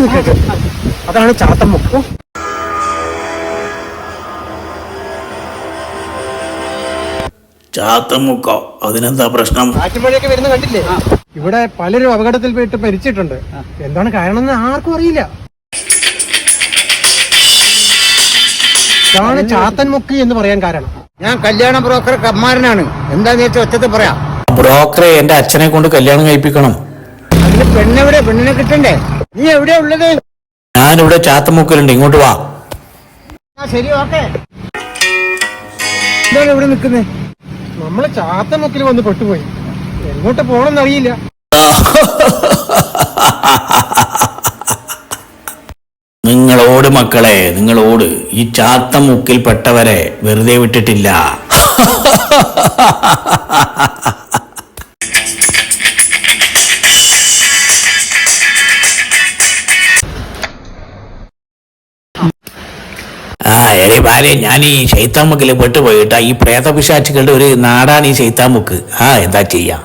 നിൽക്കട്ടെ അതാണ് ചാത്തമുക്ക് ചാത്തമുക്കോ അതിനെന്താ പ്രശ്നം? ആറ്റുമഴയൊക്കെ വരുന്ന കണ്ടില്ലേ? ഇവിടെ പലരും അപകടത്തിൽ പെട്ട് മരിച്ചിട്ടുണ്ട് എന്താണ് കാരണം എന്ന് ആർക്കും അറിയില്ല. ഇതാണ് ചാത്തൻമുക്ക് എന്ന് പറയാൻ കാരണം. ഞാൻ കല്യാണ ബ്രോക്കർ കമ്മാരനാണ്. എന്താന്ന് വെച്ചാൽ ഒറ്റത്ത് പറയാം. ബ്രോക്കറെ എന്റെ അച്ഛനെ കൊണ്ട് കല്യാണം കഴിപ്പിക്കണം. അതിന് പെണ്ണെവിടെ പെണ്ണിനെ കിട്ടണ്ടേ? നീ എവിടെയാ ഉള്ളത്? ഞാനിവിടെ ചാത്തമുക്കിലുണ്ട്. ഇങ്ങോട്ട് വാ. ആ ശരി ഓക്കെ. എന്താണ് ഇവിടെ നിൽക്കുന്നത് നമ്മൾ ചാത്തമുക്കിൽ വന്ന് പെട്ടുപോയി. എങ്ങോട്ട് പോകണമെന്ന് അറിയില്ല. നിങ്ങളോട് മക്കളെ നിങ്ങളോട് ഈ ചാത്ത ചാത്തമുക്കിൽ പെട്ടവരെ വെറുതെ വിട്ടിട്ടില്ല. എടേ ഞാൻ ഈ ശൈത്താമുക്കിൽ പെട്ടുപോയിട്ടാ ഈ പ്രേതപിശാച്ചുകളുടെ ഒരു നാടാണ് ഈ ശൈത്താമുക്ക്. ആ എന്താ ചെയ്യാ?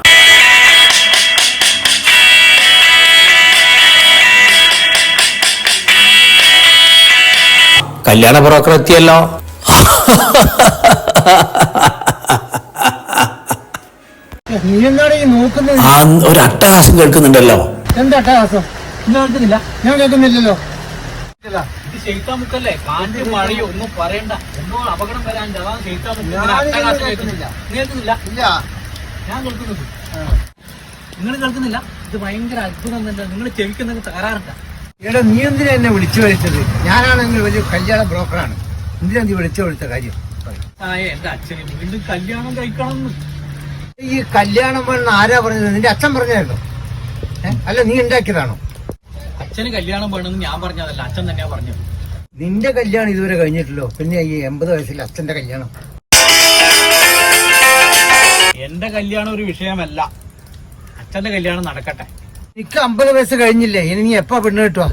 കല്യാണ ബ്രോക്കർ എത്തിയല്ലോ. ഒരു അട്ടഹാസം കേൾക്കുന്നുണ്ടല്ലോ. എന്താ അട്ടഹാസം? ഞാൻ കേൾക്കുന്നില്ലല്ലോ. ഇത് ശൈത്താമുക്കല്ലേ കാറ്റും മഴയോ ഒന്നും പറയണ്ട. ഒന്നും അപകടം വരാൻ അതാണ് ശൈത്താമുക്ക് ഞാൻ ഇങ്ങനെ അട്ടഹാസം ഇതൊന്നും കേൾക്കുന്നില്ല. കേൾക്കുന്നില്ല? ഞാൻ കേൾക്കുന്നുണ്ട്. നിങ്ങൾ കേൾക്കുന്നില്ല? ഇത് ഭയങ്കര അത്ഭുതം തന്നെ. നിങ്ങൾ ചെവിക്കുന്ന തകരാറുണ്ട് എടാ നീ എന്തിനാ എന്നെ വിളിച്ചു വിളിച്ചത് ഞാനാണെങ്കിൽ വലിയ കല്യാണ ബ്രോക്കറാണ്. എന്തിനാ നീ വിളിച്ചു വിളിച്ച കാര്യം? എന്റെ അച്ഛനെ വീണ്ടും കല്യാണം കഴിക്കണം ഈ കല്യാണം വേണം ആരാ പറഞ്ഞത്? നിന്റെ അച്ഛൻ പറഞ്ഞായിരുന്നോ? അല്ല നീ ഉണ്ടാക്കിയതാണോ? അച്ഛന് കല്യാണം വേണമെന്ന് ഞാൻ പറഞ്ഞതല്ല അച്ഛൻ തന്നെയാ പറഞ്ഞത്. നിന്റെ കല്യാണം ഇതുവരെ കഴിഞ്ഞിട്ടില്ലോ? പിന്നെ ഈ എൺപത് വയസ്സിൽ അച്ഛന്റെ കല്യാണം. എന്റെ കല്യാണം ഒരു വിഷയമല്ല. അച്ഛന്റെ കല്യാണം നടക്കട്ടെ. നിക്ക് അമ്പത് വയസ്സ് കഴിഞ്ഞില്ലേ? ഇനി നീ എപ്പാ പെണ്ണ് കിട്ടുവാ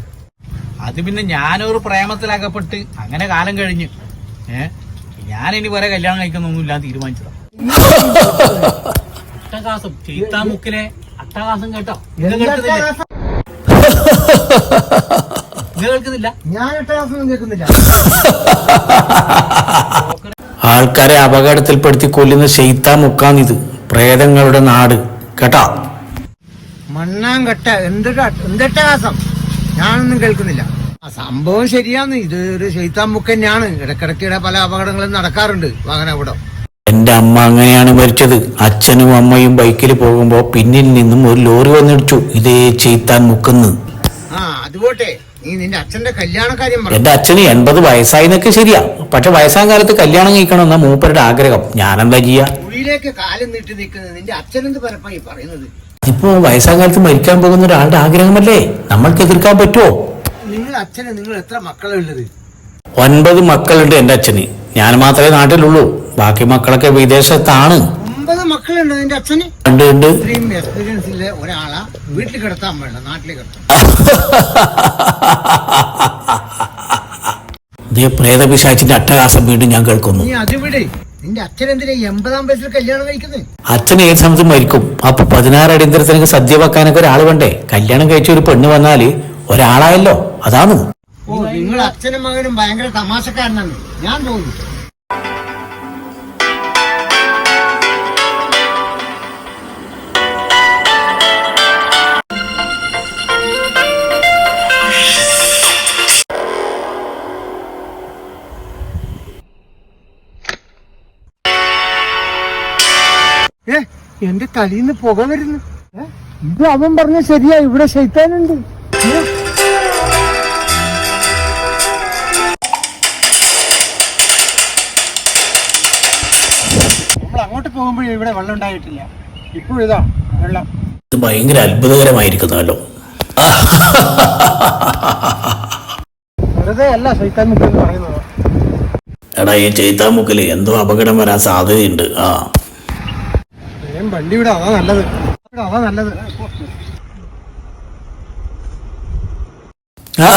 അത് പിന്നെ ഞാനൊരു പ്രേമത്തിലകപ്പെട്ട് അങ്ങനെ കാലം കഴിഞ്ഞു. ഏ? ഇനി വരെ കല്യാണം കഴിക്കുന്നൊന്നുമില്ല തീരുമാനിച്ചതാ. അട്ടഹാസം. ചീത്താമുക്കിലെ അട്ടഹാസം കേട്ടോ. കേൾക്കുന്നില്ല. ഞാൻ എട്ടാം കേൾക്കുന്നില്ല. ആൾക്കാരെ അപകടത്തിൽപ്പെടുത്തി കൊല്ലുന്ന ശൈത്താമുക്കാന്നിത്. പ്രേതങ്ങളുടെ നാട്. കേട്ടാ? മണ്ണാങ്കട്ട എന്തിട്ടാ എന്തൊട്ടഹാസം ഞാനൊന്നും കേൾക്കുന്നില്ല. ആ സംഭവം ശരിയാന്ന് ഇത് ഒരു ശൈത്താൻ മുക്കന്നെയാണ്. ഇടക്കിടക്കിടെ പല അപകടങ്ങളും നടക്കാറുണ്ട് വാഹനാപകടം. എന്റെ അമ്മ അങ്ങനെയാണ് മരിച്ചത്. അച്ഛനും അമ്മയും ബൈക്കിൽ പോകുമ്പോ പിന്നിൽ നിന്നും ഒരു ലോറി വന്നിടിച്ചു ഇതേ ചെയ്ത്താൻ മുക്കുന്ന്. എന്റെ അച്ഛന് എൺപത് വയസ്സായിന്നൊക്കെ ശരിയാ. പക്ഷെ വയസ്സാം കാലത്ത് കല്യാണം കഴിക്കണമെന്ന മൂപ്പരുടെ ആഗ്രഹം. ഞാനെന്താ ചെയ്യാ? ഇപ്പോ വയസ്സാം കാലത്ത് മരിക്കാൻ പോകുന്ന ഒരാളുടെ ആഗ്രഹമല്ലേ? നമ്മൾക്ക് എതിർക്കാൻ പറ്റുമോ നിങ്ങൾ അച്ഛന് നിങ്ങൾ എത്ര മക്കളുള്ളത് ഒൻപത് മക്കളുണ്ട് എന്റെ അച്ഛന്. ഞാൻ മാത്രമേ നാട്ടിലുള്ളൂ. ബാക്കി മക്കളൊക്കെ വിദേശത്താണ്. ഒമ്പത് മക്കളുണ്ട് നിന്റെ അച്ഛന്? ഉണ്ട് ഉണ്ട്. ഇത്രയും എക്സ്പീരിയൻസ് ഇല്ല? ഒരാളാ വീട്ടിൽ കിടത്താൻ വേണ്ട നാട്ടിൽ കിടത്താം ഇതേ പ്രേതപിശാച്ചിന്റെ അട്ടഹാസം വീണ്ടും ഞാൻ കേൾക്കുന്നു. നീ അതിവിടെ നിന്റെ അച്ഛൻ എന്തിനാ എൺപതാം വയസ്സിൽ കല്യാണം കഴിക്കുന്നത്? അച്ഛൻ ഏത് സമയത്ത് മരിക്കും. അപ്പൊ പതിനാറ് അടിയന്തരത്തിനൊക്കെ സദ്യ വെക്കാനൊക്കെ ഒരാൾ വേണ്ടേ? കല്യാണം കഴിച്ച ഒരു പെണ്ണ് വന്നാൽ ഒരാളായല്ലോ. അതാണ്. ഓ നിങ്ങൾ അച്ഛനും മകനും ഭയങ്കര തമാശക്കാരനാണ്. ഞാൻ തോന്നുന്നു ഏ എന്റെ തലയിന്ന് പുക വരുന്നു. ഇത് അവൻ പറഞ്ഞ ശരിയാ ഇവിടെ ശൈത്താനുണ്ട്. നമ്മൾ അങ്ങോട്ട് പോകുമ്പോഴേ ഇവിടെ വെള്ളം ഉണ്ടായിട്ടില്ല. ഇപ്പോഴിതാ വെള്ളം. ഇത് ഭയങ്കര അത്ഭുതകരമായിരിക്കുന്നല്ലോ. വെറുതെ അല്ല പറയുന്നത്. എടാ ഈ ചെയ്ത്താമുക്കിൽ എന്തോ അപകടം വരാൻ സാധ്യതയുണ്ട്. ആ. വണ്ടി ഇവിടെ അതാ നല്ലത്. ഇവിടെ അതാ നല്ലത്. ആ.